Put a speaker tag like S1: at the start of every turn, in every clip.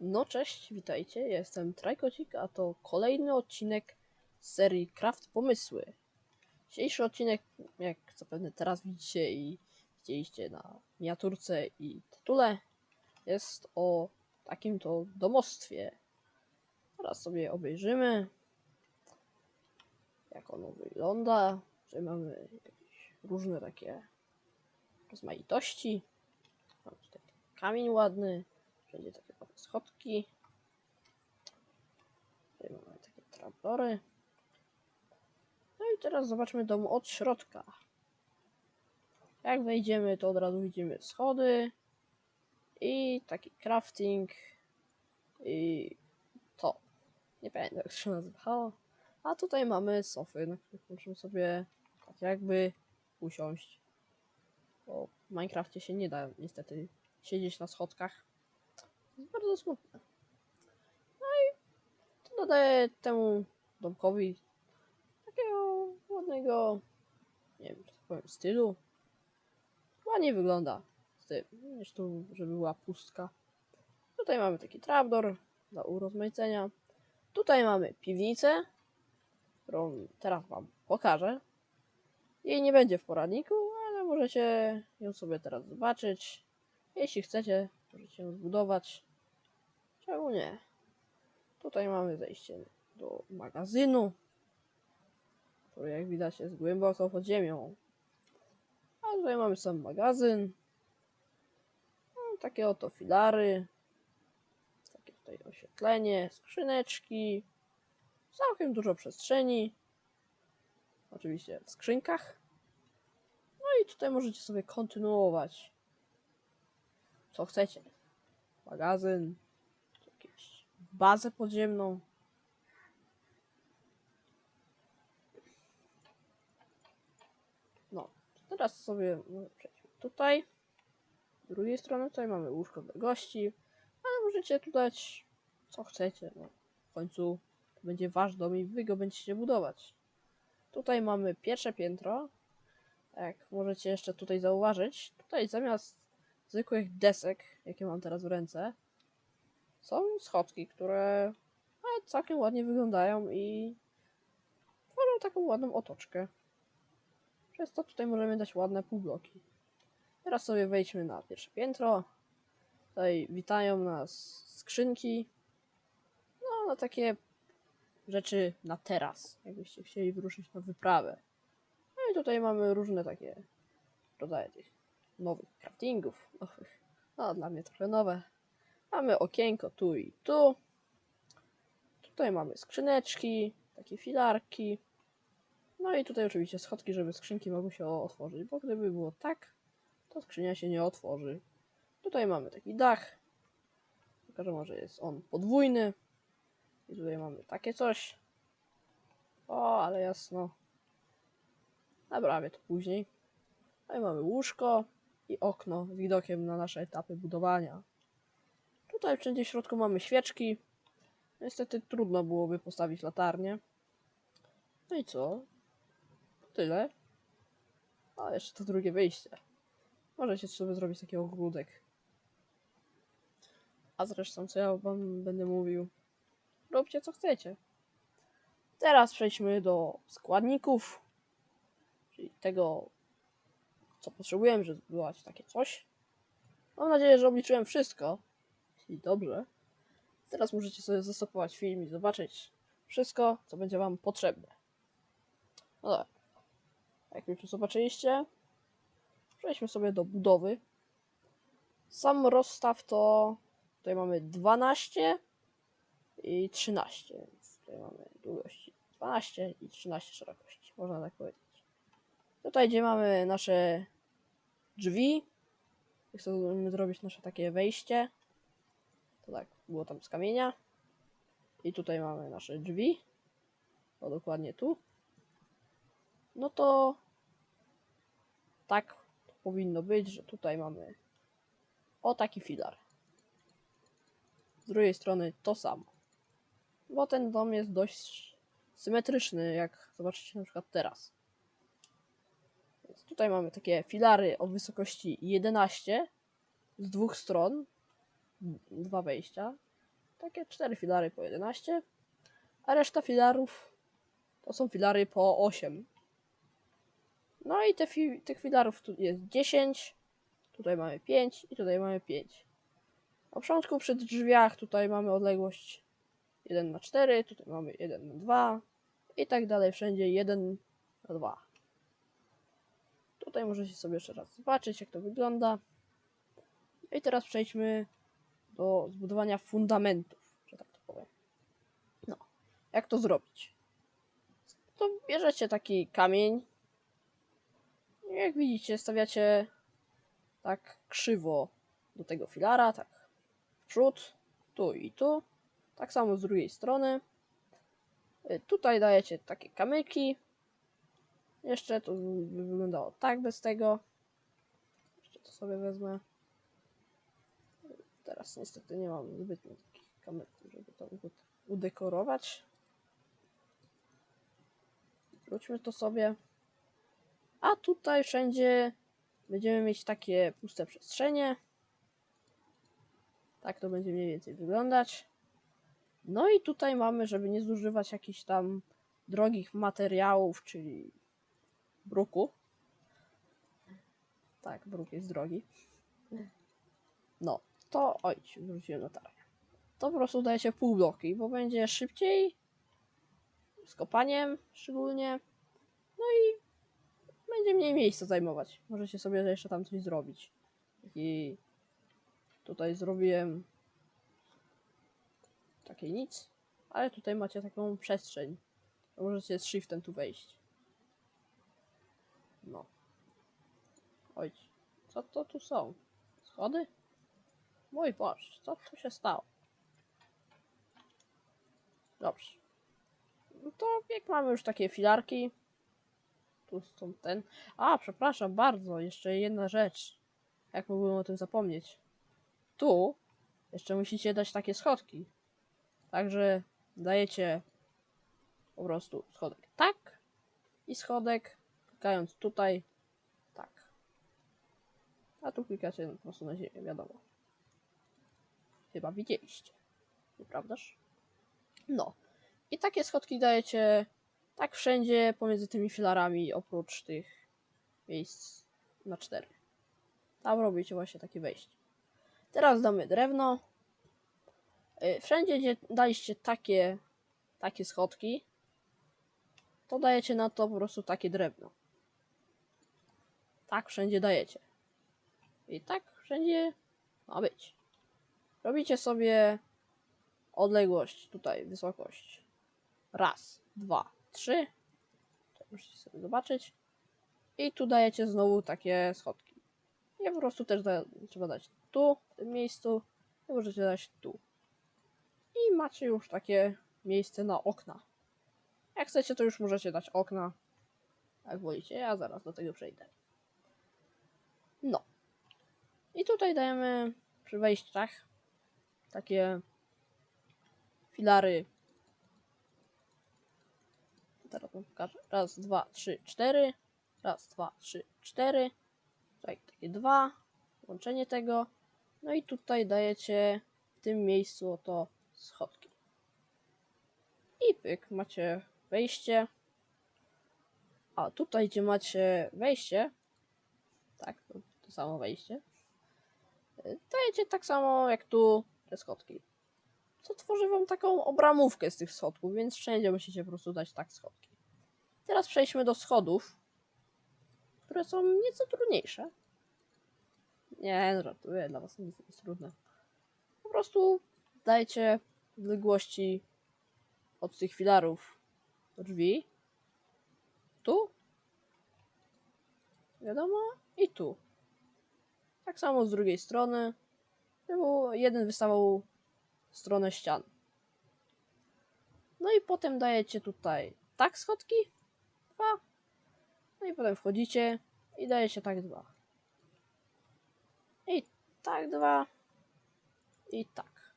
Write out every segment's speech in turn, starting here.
S1: No cześć, witajcie, ja jestem Trajkocik, a to kolejny odcinek z serii Craft Pomysły. Dzisiejszy odcinek, jak zapewne teraz widzicie i widzieliście na miniaturce i tytule, jest o takim to domostwie. Teraz sobie obejrzymy, jak ono wygląda. Tutaj mamy jakieś różne takie rozmaitości. Mamy tutaj kamień ładny, wszędzie takie schodki. Tutaj mamy takie trampory. No i teraz zobaczmy dom od środka. Jak wejdziemy, to od razu widzimy schody i taki crafting i to. Nie pamiętam jak to się nazywało. A tutaj mamy sofy, na których możemy sobie tak jakby usiąść. Bo w Minecrafcie się nie da niestety siedzieć na schodkach. Jest bardzo smutne. No i to dodaje temu domkowi takiego ładnego, nie wiem, czy tak powiem, stylu. Ładnie wygląda z tym, tu, żeby była pustka. Tutaj mamy taki trapdoor dla urozmaicenia. Tutaj mamy piwnicę, którą teraz wam pokażę. Jej nie będzie w poradniku, ale możecie ją sobie teraz zobaczyć. Jeśli chcecie, możecie ją zbudować. Czemu nie? Tutaj mamy zejście do magazynu, który jak widać jest głęboko pod ziemią. A tutaj mamy sam magazyn. No, takie oto filary. Takie tutaj oświetlenie, skrzyneczki. Całkiem dużo przestrzeni. Oczywiście w skrzynkach. No i tutaj możecie sobie kontynuować co chcecie. Magazyn, jakąś bazę podziemną. No, teraz sobie może przejdźmy tutaj. Z drugiej strony tutaj mamy łóżko dla gości, ale możecie tu dać co chcecie. No, w końcu to będzie wasz dom i wy go będziecie budować. Tutaj mamy pierwsze piętro. Jak możecie jeszcze tutaj zauważyć, tutaj zamiast zwykłych desek, jakie mam teraz w ręce, są schodki, które no, całkiem ładnie wyglądają i tworzą taką ładną otoczkę. Przez to tutaj możemy dać ładne półbloki. Teraz sobie wejdźmy na pierwsze piętro. Tutaj witają nas skrzynki. No, na takie rzeczy na teraz, jakbyście chcieli wyruszyć na wyprawę. No i tutaj mamy różne takie rodzaje tych nowych craftingów. Nowych. No, dla mnie trochę nowe. Mamy okienko tu i tu. Tutaj mamy skrzyneczki, takie filarki. No i tutaj oczywiście schodki, żeby skrzynki mogły się otworzyć, bo gdyby było tak, to skrzynia się nie otworzy. Tutaj mamy taki dach. Pokażę może jest on podwójny. I tutaj mamy takie coś. O, ale jasno. Naprawię to później. Tutaj mamy łóżko i okno z widokiem na nasze etapy budowania. Tutaj wszędzie w środku mamy świeczki. Niestety trudno byłoby postawić latarnię. No i co? Tyle. A jeszcze to drugie wyjście. Możecie sobie zrobić taki ogródek. A zresztą, co ja wam będę mówił, róbcie co chcecie. Teraz przejdźmy do składników, czyli tego, co potrzebujemy, żeby zbudować takie coś. Mam nadzieję, że obliczyłem wszystko. Jeśli dobrze. Teraz możecie sobie zastopować film i zobaczyć wszystko, co będzie Wam potrzebne. No tak. Jak już zobaczyliście, przejdźmy sobie do budowy. Sam rozstaw to tutaj mamy 12 i 13, więc tutaj mamy długości 12 i 13 szerokości, można tak powiedzieć. Tutaj, gdzie mamy nasze drzwi, chcemy zrobić nasze takie wejście, to tak, było tam z kamienia. I tutaj mamy nasze drzwi, o dokładnie tu. No to tak powinno być, że tutaj mamy o taki filar. Z drugiej strony to samo. Bo ten dom jest dość symetryczny, jak zobaczycie na przykład teraz. Tutaj mamy takie filary o wysokości 11 z dwóch stron, dwa wejścia. takie cztery filary po 11, a reszta filarów to są filary po 8. No i te fi tych filarów tu jest 10, tutaj mamy 5 i tutaj mamy 5. Na początku przy drzwiach tutaj mamy odległość 1 na 4, tutaj mamy 1 na 2 i tak dalej, wszędzie 1 na 2. Tutaj możecie sobie jeszcze raz zobaczyć, jak to wygląda. I teraz przejdźmy do zbudowania fundamentów, że tak to powiem. No, jak to zrobić? To bierzecie taki kamień. i Jak widzicie, stawiacie tak krzywo do tego filara, tak w przód, tu i tu. Tak samo z drugiej strony. Y, Tutaj dajecie takie kamyki. Jeszcze to wyglądało tak bez tego. Jeszcze to sobie wezmę. Teraz niestety nie mam zbytnio takich kamyków, żeby to ude- udekorować. Wróćmy to sobie. A tutaj wszędzie będziemy mieć takie puste przestrzenie. Tak to będzie mniej więcej wyglądać. No i tutaj mamy, żeby nie zużywać jakichś tam drogich materiałów, czyli bruku. Tak, bruk jest drogi. No, to oj, wróciłem na tarę. To po prostu dajecie pół bloki, bo będzie szybciej z kopaniem szczególnie. No i będzie mniej miejsca zajmować. Możecie sobie jeszcze tam coś zrobić. I tutaj zrobiłem takie nic, ale tutaj macie taką przestrzeń. Możecie z shiftem tu wejść. No. Oj, co to tu są? Schody? Mój Boże, co tu się stało? Dobrze. No to jak mamy już takie filarki. Tu są ten. A, przepraszam bardzo, jeszcze jedna rzecz. Jak mogłem o tym zapomnieć? Tu jeszcze musicie dać takie schodki. Także dajecie po prostu schodek tak i schodek klikając tutaj tak. A tu klikacie po prostu na ziemię, wiadomo. Chyba widzieliście. Nieprawdaż? No. I takie schodki dajecie tak wszędzie pomiędzy tymi filarami, oprócz tych miejsc na cztery. Tam robicie właśnie takie wejście. Teraz damy drewno. Y, Wszędzie, gdzie daliście takie, takie schodki, to dajecie na to po prostu takie drewno. Tak wszędzie dajecie. I tak wszędzie ma być. Robicie sobie odległość, tutaj wysokość. Raz, dwa, trzy. To musicie sobie zobaczyć. I tu dajecie znowu takie schodki. I po prostu też da, trzeba dać tu, w tym miejscu. I możecie dać tu. I macie już takie miejsce na okna. Jak chcecie, to już możecie dać okna. Jak wolicie, ja zaraz do tego przejdę. No. I tutaj dajemy przy wejściach takie filary. Teraz wam pokażę. Raz, dwa, trzy, cztery. Raz, dwa, trzy, cztery. Tutaj takie dwa. Łączenie tego. No i tutaj dajecie w tym miejscu oto schodki. I pyk, macie wejście. A tutaj, gdzie macie wejście, tak, samo wejście, y, dajecie tak samo jak tu te schodki. Co tworzy wam taką obramówkę z tych schodków, więc wszędzie musicie po prostu dać tak schodki. Teraz przejdźmy do schodów, które są nieco trudniejsze. Nie, żartuję, dla was nic nie jest trudne. Po prostu dajcie odległości od tych filarów drzwi. Tu. Wiadomo? I tu. Tak samo z drugiej strony. Jeden wystawał stronę ścian. No i potem dajecie tutaj tak schodki. Dwa. No i potem wchodzicie i dajecie tak dwa. I tak dwa. I tak.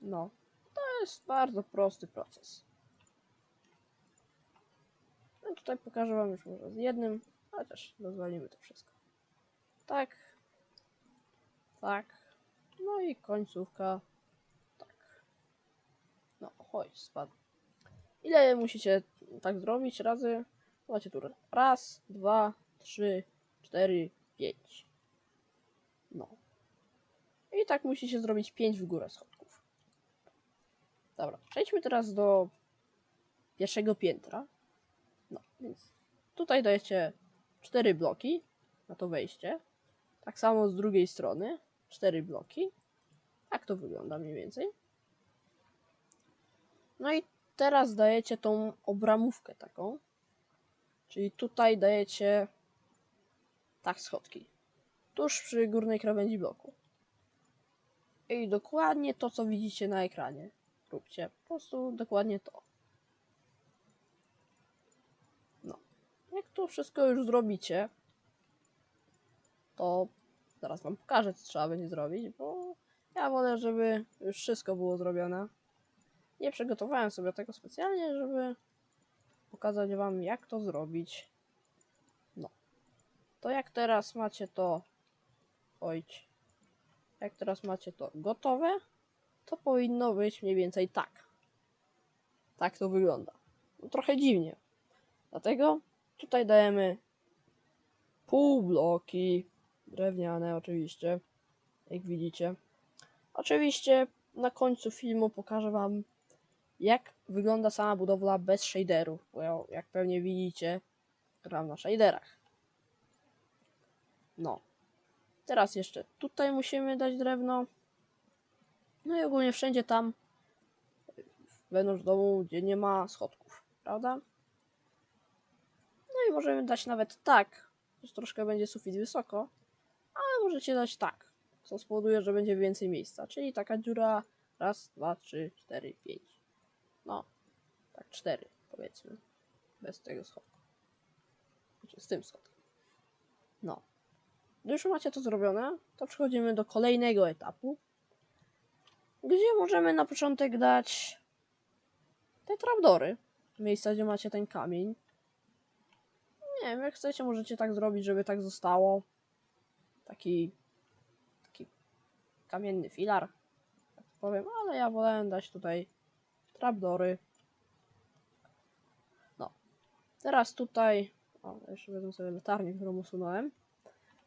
S1: No. To jest bardzo prosty proces. No tutaj pokażę wam już może z jednym, chociaż rozwalimy to wszystko. Tak. Tak. No i końcówka No, chodź, spadł. Ile musicie tak zrobić razy? Macie tu raz, dwa, trzy, cztery, pięć. No. I tak musicie zrobić pięć w górę schodków. Dobra, przejdźmy teraz do pierwszego piętra. No, więc tutaj dajecie cztery bloki na to wejście. Tak samo z drugiej strony cztery bloki. Tak to wygląda mniej więcej. No i teraz dajecie tą obramówkę taką. Czyli tutaj dajecie tak schodki. Tuż przy górnej krawędzi bloku. I dokładnie to, co widzicie na ekranie. Róbcie po prostu dokładnie to. No. Jak to wszystko już zrobicie, to zaraz wam pokażę, co trzeba będzie zrobić, bo ja wolę, żeby już wszystko było zrobione. Nie przygotowałem sobie tego specjalnie, żeby pokazać wam, jak to zrobić. No. To jak teraz macie to... Ojć. Jak teraz macie to gotowe, to powinno być mniej więcej tak. Tak to wygląda. No, trochę dziwnie. Dlatego tutaj dajemy pół bloki drewniane oczywiście, jak widzicie. Oczywiście na końcu filmu pokażę wam jak wygląda sama budowla bez shaderów, bo ja, jak pewnie widzicie, gram na shaderach. No. Teraz jeszcze tutaj musimy dać drewno. No i ogólnie wszędzie tam wewnątrz domu, gdzie nie ma schodków, prawda? No i możemy dać nawet tak, że troszkę będzie sufit wysoko, ale możecie dać tak, co spowoduje, że będzie więcej miejsca, czyli taka dziura raz, dwa, trzy, cztery, pięć. No, tak cztery powiedzmy, bez tego schodku. Znaczy z tym schodkiem. No. Gdy już macie to zrobione, to przechodzimy do kolejnego etapu, gdzie możemy na początek dać te trapdory. Miejsca, gdzie macie ten kamień. Nie wiem, jak chcecie, możecie tak zrobić, żeby tak zostało. Taki, taki kamienny filar, tak powiem, ale ja wolałem dać tutaj trapdory. No. Teraz tutaj, o, jeszcze wezmę sobie latarnię, którą usunąłem.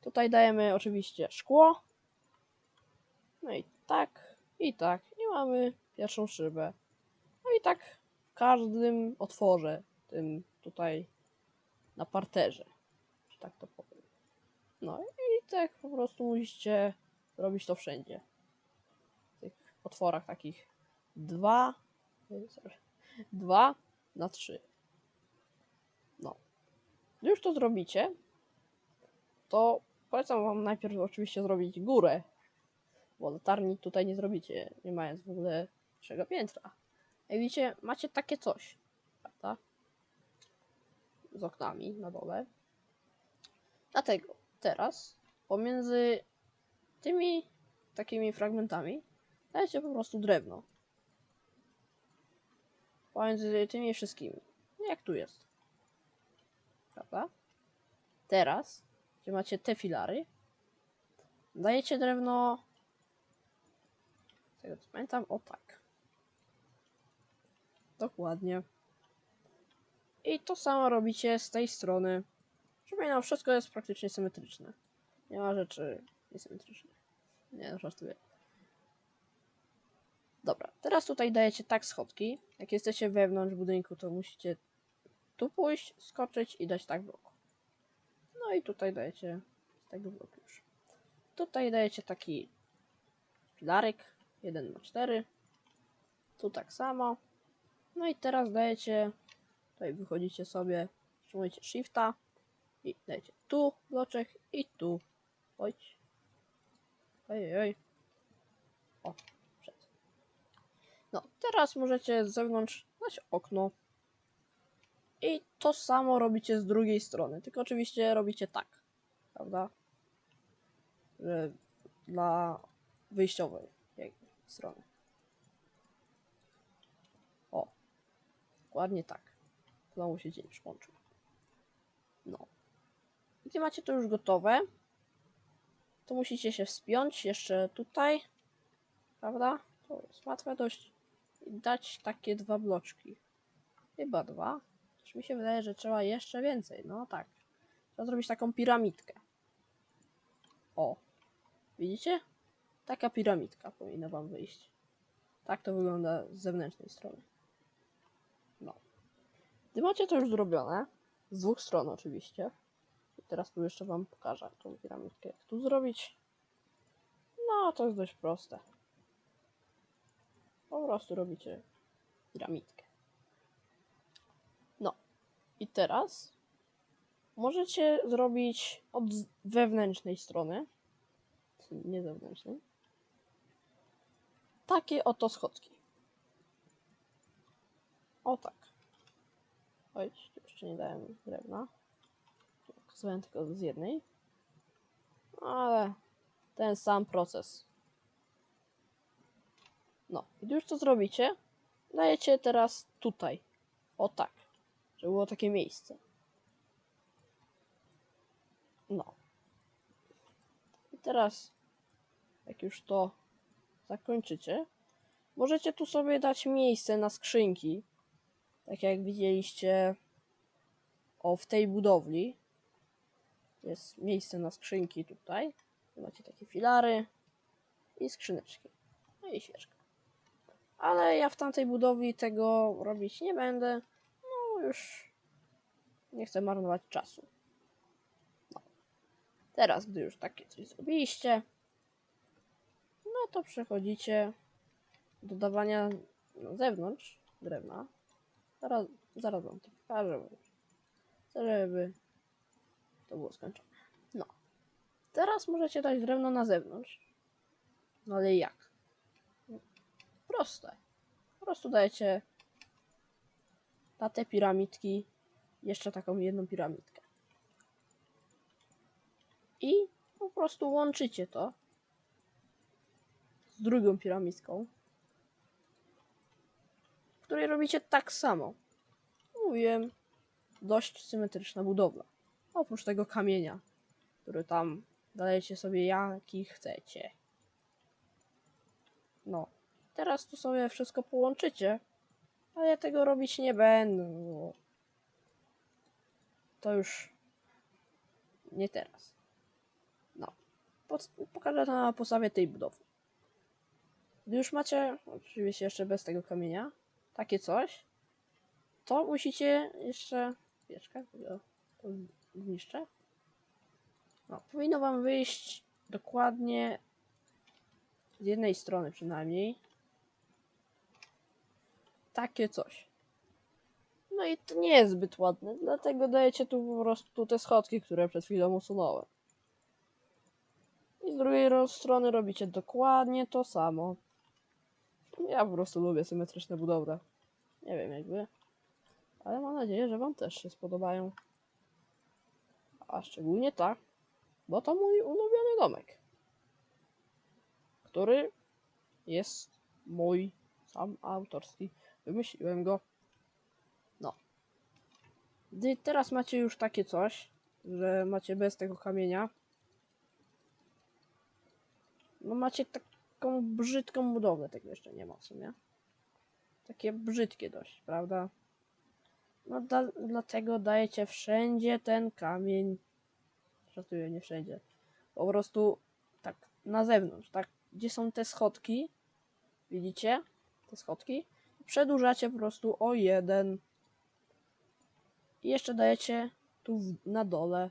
S1: Tutaj dajemy oczywiście szkło. No i tak, i tak. I mamy pierwszą szybę. No i tak w każdym otworze, tym tutaj na parterze, że tak to powiem. No i tak po prostu musicie robić to wszędzie. W tych otworach takich dwa, dwa na trzy. No. Gdy już to zrobicie, to polecam wam najpierw oczywiście zrobić górę, bo latarni tutaj nie zrobicie, nie mając w ogóle trzeciego piętra. Jak widzicie, macie takie coś, prawda? Z oknami na dole. Dlatego teraz pomiędzy tymi takimi fragmentami dajcie po prostu drewno. Pomiędzy tymi wszystkimi. Jak tu jest. Prawda? Teraz, gdzie macie te filary, dajecie drewno. Tego co pamiętam, o tak. Dokładnie. I to samo robicie z tej strony. Przypominam, wszystko jest praktycznie symetryczne. Nie ma rzeczy niesymetrycznych. Nie, no żartuję. Dobra, teraz tutaj dajecie tak schodki. Jak jesteście wewnątrz budynku, to musicie tu pójść, skoczyć i dać tak blok. No i tutaj dajecie z tego bloku już. Tutaj dajecie taki filarek 1 na 4 Tu tak samo. No i teraz dajecie, tutaj wychodzicie sobie, wstrzymujecie shifta i dajecie tu bloczek i tu. Oj. Oj, oj. O, przed. No, teraz możecie z zewnątrz dać okno. I to samo robicie z drugiej strony, tylko oczywiście robicie tak, prawda? Że dla wyjściowej strony. O, dokładnie tak. Znowu się dzień przyłączył. No. Gdy macie to już gotowe, to musicie się wspiąć jeszcze tutaj, prawda? To jest łatwe dość. i dać takie dwa bloczki. Chyba dwa. Też mi się wydaje, że trzeba jeszcze więcej. No tak. Trzeba zrobić taką piramidkę. O. Widzicie? Taka piramidka powinna wam wyjść. Tak to wygląda z zewnętrznej strony. No. Gdy macie to już zrobione, z dwóch stron oczywiście, teraz tu jeszcze wam pokażę tą piramidkę, jak tu zrobić. No, to jest dość proste. Po prostu robicie piramidkę. No. I teraz możecie zrobić od wewnętrznej strony, nie zewnętrznej, takie oto schodki. O tak. Oj, jeszcze nie dałem drewna. Pokazałem tylko z jednej. Ale ten sam proces. No, gdy już to zrobicie, dajecie teraz tutaj. O tak. Żeby było takie miejsce. No. I teraz, jak już to zakończycie, możecie tu sobie dać miejsce na skrzynki. Tak jak widzieliście o w tej budowli. Jest miejsce na skrzynki tutaj. Macie takie filary i skrzyneczki. No i świeczka. Ale ja w tamtej budowli tego robić nie będę. No już nie chcę marnować czasu. No. Teraz, gdy już takie coś zrobiliście, no to przechodzicie do dawania na zewnątrz drewna. Zaraz, zaraz wam to pokażę, chcę, żeby to było skończone. No. Teraz możecie dać drewno na zewnątrz. No ale jak? Proste. Po prostu dajecie na te piramidki jeszcze taką jedną piramidkę. I po prostu łączycie to z drugą piramidką, w której robicie tak samo. Mówiłem, dość symetryczna budowla. Oprócz tego kamienia, który tam dajecie sobie jaki chcecie. No, teraz tu sobie wszystko połączycie, ale ja tego robić nie będę, bo to już nie teraz. No, Pod, pokażę to na podstawie tej budowli. Gdy już macie, oczywiście jeszcze bez tego kamienia, takie coś, to musicie jeszcze, wieczka, ja to zniszczę. No, powinno wam wyjść dokładnie z jednej strony przynajmniej takie coś. No i to nie jest zbyt ładne, dlatego dajecie tu po prostu te schodki, które przed chwilą usunąłem. I z drugiej ro- strony robicie dokładnie to samo. Ja po prostu lubię symetryczne budowle. Nie wiem jak wy, ale mam nadzieję, że wam też się spodobają. A szczególnie tak, bo to mój ulubiony domek, który jest mój sam autorski. Wymyśliłem go. No. Gdy teraz macie już takie coś, że macie bez tego kamienia, no macie taką brzydką budowlę, tego jeszcze nie ma w sumie. Takie brzydkie dość, prawda? No da, dlatego dajecie wszędzie ten kamień. Żartuję, nie wszędzie. Po prostu tak na zewnątrz, tak gdzie są te schodki. Widzicie? Te schodki. Przedłużacie po prostu o jeden. I jeszcze dajecie tu na dole.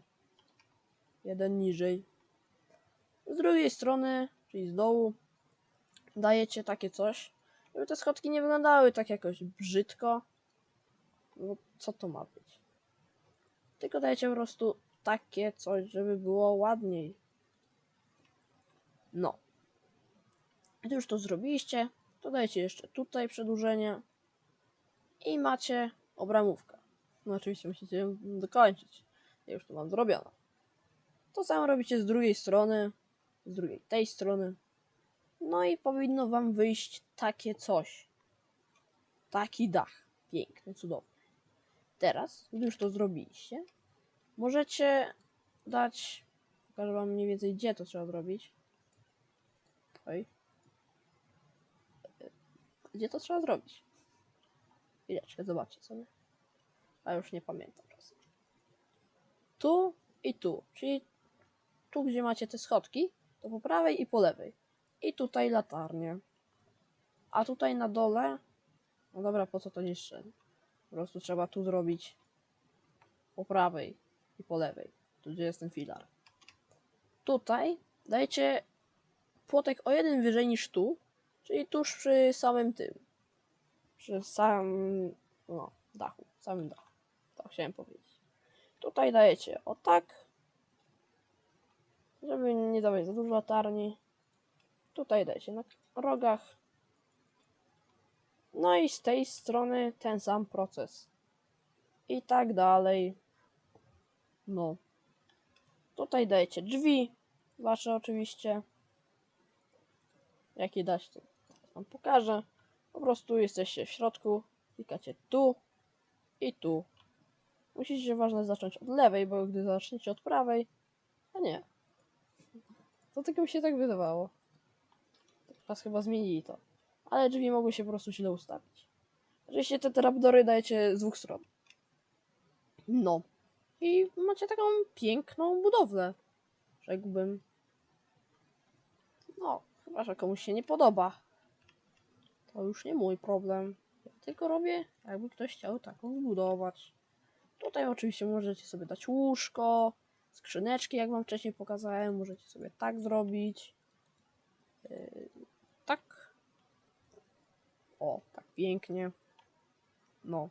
S1: Jeden niżej. Z drugiej strony, czyli z dołu, dajecie takie coś, żeby te schodki nie wyglądały tak jakoś brzydko. No co to ma być? Tylko dajecie po prostu takie coś, żeby było ładniej. No. Gdy już to zrobiliście, to dajecie jeszcze tutaj przedłużenie i macie obramówkę. No oczywiście musicie ją dokończyć. Ja już to mam zrobione. To samo robicie z drugiej strony, z drugiej tej strony. No i powinno wam wyjść takie coś. Taki dach. Piękny, cudowny. Teraz, gdy już to zrobiliście, możecie dać. Pokażę wam mniej więcej, gdzie to trzeba zrobić. Oj. gdzie to trzeba zrobić? Chwileczkę, zobaczcie sobie. A już nie pamiętam czasem. Tu i tu, czyli tu, gdzie macie te schodki, to po prawej i po lewej. I tutaj latarnie. A tutaj na dole, no dobra, po co to niszczę? Po prostu trzeba tu zrobić po prawej i po lewej, tu gdzie jest ten filar. Tutaj dajecie płotek o jeden wyżej niż tu, czyli tuż przy samym tym. Przy samym no, dachu, samym dachu. To chciałem powiedzieć. Tutaj dajecie o tak, żeby nie dawać za dużo latarni. Tutaj dajecie na rogach. No i z tej strony ten sam proces. I tak dalej. No. Tutaj dajecie drzwi. Wasze oczywiście. Jakie dać to wam pokażę. Po prostu jesteście w środku. Klikacie tu i tu. Musicie ważne zacząć od lewej, bo gdy zaczniecie od prawej, a nie. To tylko mi się tak wydawało. Teraz chyba zmienili to. Ale drzwi mogły się po prostu źle ustawić. Oczywiście te trapdory dajecie z dwóch stron. No. I macie taką piękną budowlę. Rzekłbym. No, chyba, że komuś się nie podoba. To już nie mój problem. Ja tylko robię, jakby ktoś chciał taką budować. Tutaj oczywiście możecie sobie dać łóżko, skrzyneczki, jak wam wcześniej pokazałem. Możecie sobie tak zrobić. Yy, tak. O, tak pięknie. No.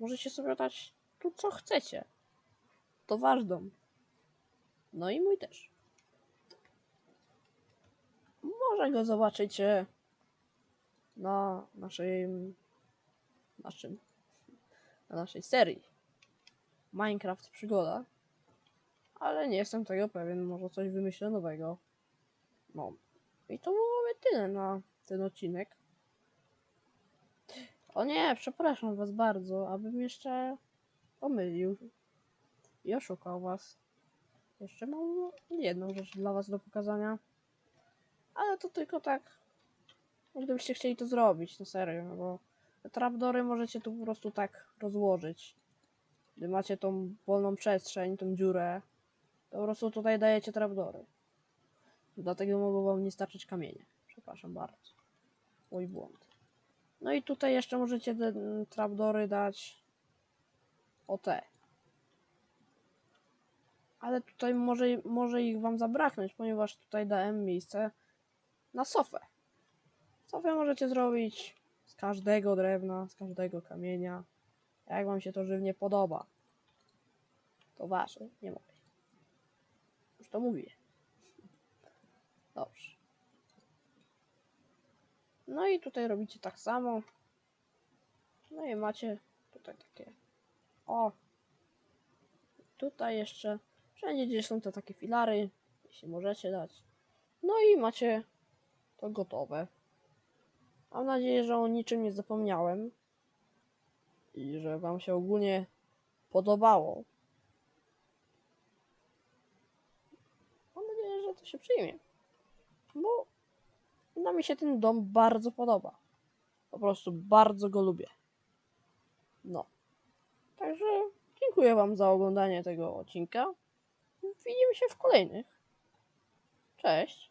S1: Możecie sobie dać tu co chcecie. To wasz dom. No i mój też. Może go zobaczycie na naszej naszym na naszej serii Minecraft Przygoda. Ale nie jestem tego pewien, może coś wymyślę nowego. No. I to byłoby tyle na ten odcinek. O nie, przepraszam was bardzo, abym jeszcze pomylił i oszukał was. Jeszcze mam jedną rzecz dla was do pokazania. Ale to tylko tak, gdybyście chcieli to zrobić, no serio, bo te trapdory możecie tu po prostu tak rozłożyć. Gdy macie tą wolną przestrzeń, tą dziurę, to po prostu tutaj dajecie trapdory. Dlatego mogą wam nie starczyć kamienie. Przepraszam bardzo. Mój błąd. No i tutaj jeszcze możecie te mm, trapdory dać o te. Ale tutaj może, może ich wam zabraknąć, ponieważ tutaj dałem miejsce na sofę. Sofę możecie zrobić z każdego drewna, z każdego kamienia. Jak wam się to żywnie podoba. To wasze, nie moje. Już to mówię. Dobrze. No i tutaj robicie tak samo. No i macie tutaj takie. O! Tutaj jeszcze. Wszędzie gdzie są te takie filary, jeśli możecie dać. No i macie to gotowe. Mam nadzieję, że o niczym nie zapomniałem. I że Wam się ogólnie podobało. Mam nadzieję, że to się przyjmie. Bo no mi się ten dom bardzo podoba. Po prostu bardzo go lubię. No. Także dziękuję Wam za oglądanie tego odcinka. Widzimy się w kolejnych. Cześć.